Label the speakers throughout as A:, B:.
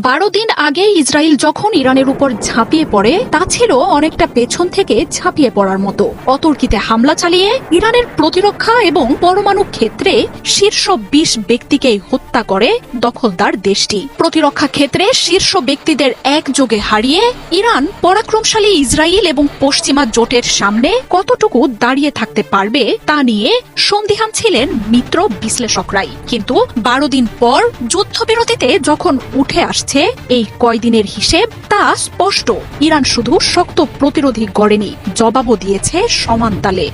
A: বারো দিন আগে ইসরায়েল যখন ইরানের উপর ঝাঁপিয়ে পড়ে, তা ছিল অনেকটা পেছন থেকে ঝাঁপিয়ে পড়ার মতো। অতর্কিতে হামলা চালিয়ে ইরানের প্রতিরক্ষা এবং পরমাণু ক্ষেত্রে শীর্ষ বিশ ব্যক্তিকেই হত্যা করে দখলদার দেশটি। প্রতিরক্ষা ক্ষেত্রে শীর্ষ ব্যক্তিদের একযোগে হারিয়ে ইরান পরাক্রমশালী ইসরায়েল এবং পশ্চিমা জোটের সামনে কতটুকু দাঁড়িয়ে থাকতে পারবে তা নিয়ে সন্দিহান ছিলেন মিত্র বিশ্লেষকরাই। কিন্তু বারো দিন পর যুদ্ধবিরতিতে যখন উঠে আসছে এই কয়দিনের হিসেব তা স্পষ্ট। ইরান শুধু শক্ত প্রতিরোধী গড়েনি, জবাবও দিয়েছে সমান তালে।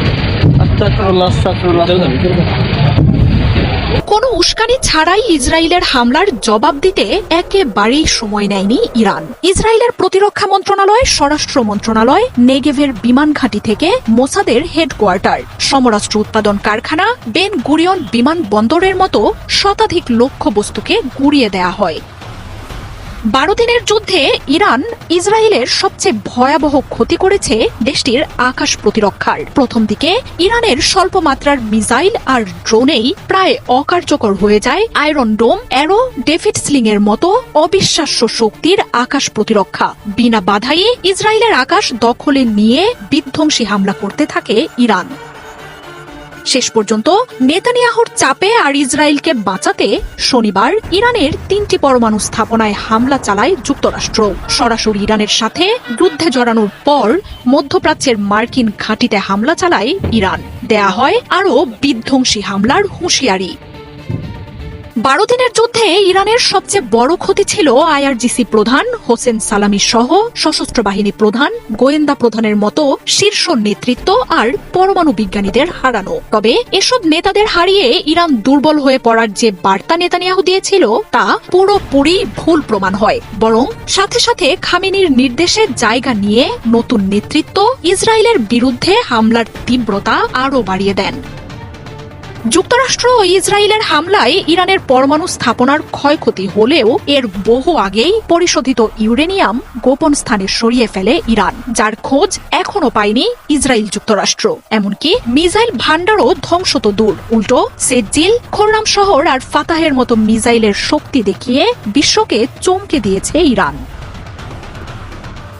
A: কোনো উস্কানি ছাড়াই ইসরায়েলের হামলার জবাব দিতে একেবারেই সময় নেয়নি ইরান। ইসরায়েলের প্রতিরক্ষা মন্ত্রণালয়, স্বরাষ্ট্র মন্ত্রণালয়, নেগেভের বিমান ঘাঁটি থেকে মোসাদের হেডকোয়ার্টার, সমরাষ্ট্র উৎপাদন কারখানা, বেন গুরিয়ন বিমানবন্দরের মতো শতাধিক লক্ষ্যবস্তুকে গুড়িয়ে দেয়া হয়। বারো দিনের যুদ্ধে ইরান ইসরায়েলের সবচেয়ে ভয়াবহ ক্ষতি করেছে দেশটির আকাশ প্রতিরক্ষার। প্রথম দিকে ইরানের স্বল্প মাত্রার মিসাইল আর ড্রোনেই প্রায় অকার্যকর হয়ে যায় iron dome, arrow, David sling এর মতো অবিশ্বাস্য শক্তির আকাশ প্রতিরক্ষা। বিনা বাধাই ইসরায়েলের আকাশ দখলে নিয়ে বিধ্বংসী হামলা করতে থাকে ইরান। শেষ পর্যন্ত নেতানিয়াহুর চাপে আর ইসরায়েলকে বাঁচাতে শনিবার ইরানের তিনটি পরমাণু স্থাপনায় হামলা চালায় যুক্তরাষ্ট্র। সরাসরি ইরানের সাথে যুদ্ধে জড়ানোর পর মধ্যপ্রাচ্যের মার্কিন ঘাঁটিতে হামলা চালায় ইরান। দেয়া হয় আরও বিধ্বংসী হামলার হুঁশিয়ারি। বারো দিনের যুদ্ধে ইরানের সবচেয়ে বড় ক্ষতি ছিল আইআরজিসি প্রধান হোসেন সালামি সহ সশস্ত্র বাহিনী প্রধান, গোয়েন্দা প্রধানের মতো শীর্ষ নেতৃত্ব আর পরমাণু বিজ্ঞানীদের হারানো। তবে এসব নেতাদের হারিয়ে ইরান দুর্বল হয়ে পড়ার যে বার্তা নেতানিয়াহু দিয়েছিল, তা পুরোপুরি ভুল প্রমাণ হয়। বরং সাথে সাথে খামেনির নির্দেশে জায়গা নিয়ে নতুন নেতৃত্ব ইসরায়েলের বিরুদ্ধে হামলার তীব্রতা আরও বাড়িয়ে দেন। যুক্তরাষ্ট্র ও ইসরায়েলের হামলায় ইরানের পরমাণু স্থাপনার ক্ষয়ক্ষতি হলেও এর বহু আগেই পরিশোধিত ইউরেনিয়াম গোপন স্থানে সরিয়ে ফেলে ইরান, যার খোঁজ এখনও পায়নি ইসরায়েল যুক্তরাষ্ট্র। এমনকি মিসাইল ভান্ডারও ধ্বংস তো দূর উল্টো সেজিল খোররাম শহর আর ফাতাহের মতো মিসাইলের শক্তি দেখিয়ে বিশ্বকে চমকে দিয়েছে ইরান।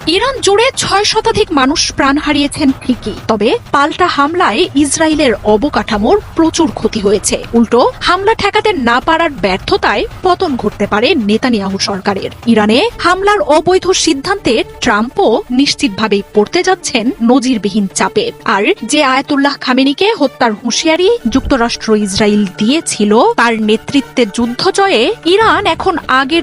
A: ইরান জুড়ে ছয় শতাধিক মানুষ প্রাণ হারিয়েছেন ঠিকই। তবে পাল্টা হামলায় ইসরায়েলের অবকাঠামোর প্রচুর ক্ষতি হয়েছে। উল্টো, হামলা ঠেকাতে না পারার ব্যর্থতায় পতন ঘটতে পারে নেতানিয়াহু সরকারের। ইরানে হামলার অবৈধ সিদ্ধান্তে ট্রাম্পও নিশ্চিতভাবেই পড়তে যাচ্ছেন নজিরবিহীন চাপে। আর যে আয়াতুল্লাহ খামেনিকে হত্যার হুঁশিয়ারি যুক্তরাষ্ট্র ইসরায়েল দিয়েছিল, তার নেতৃত্বে যুদ্ধ জয়ে ইরান এখন আগের